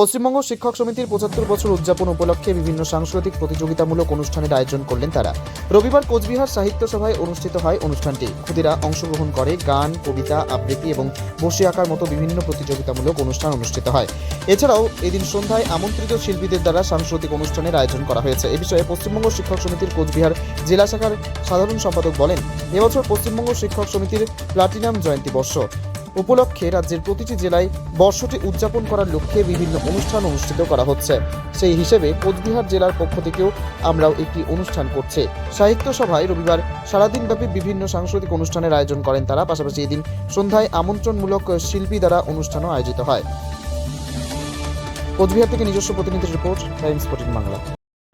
পশ্চিমবঙ্গ শিক্ষক সমিতির পঁচাত্তর বছর উদযাপন উপলক্ষে বিভিন্ন সাংস্কৃতিক প্রতিযোগিতামূলক অনুষ্ঠানের আয়োজন করলেন তারা। রবিবার কোচবিহার সাহিত্য সভায় অনুষ্ঠিত হয় অনুষ্ঠানটি। ক্ষুদিরা অংশগ্রহণ করে, গান, কবিতা, আবৃত্তি এবং বসে আঁকার মতো বিভিন্ন প্রতিযোগিতামূলক অনুষ্ঠান অনুষ্ঠিত হয়। এছাড়াও এদিন সন্ধ্যায় আমন্ত্রিত শিল্পীদের দ্বারা সাংস্কৃতিক অনুষ্ঠানের আয়োজন করা হয়েছে। এ বিষয়ে পশ্চিমবঙ্গ শিক্ষক সমিতির কোচবিহার জেলা শাখার সাধারণ সম্পাদক বলেন এবছর পশ্চিমবঙ্গ শিক্ষক সমিতির প্লাটিনাম জয়ন্তী বর্ষ। উপলক্ষে রাজ্যের প্রতিটি জেলায় বর্ষটি উদযাপন করার লক্ষ্যে বিভিন্ন অনুষ্ঠান অনুষ্ঠিত করা হচ্ছে। সেই হিসেবে কোচবিহার জেলার পক্ষ থেকেও আমরাও একটি অনুষ্ঠান করছে। সাহিত্য সভায় রবিবার সারাদিনব্যাপী বিভিন্ন সাংস্কৃতিক অনুষ্ঠানের আয়োজন করেন তারা। পাশাপাশি এদিন সন্ধ্যায় আমন্ত্রণমূলক শিল্পী দ্বারা অনুষ্ঠানও আয়োজিত হয়। কোচবিহার থেকে নিজস্ব প্রতিনিধির রিপোর্ট, টাইমস বাংলা।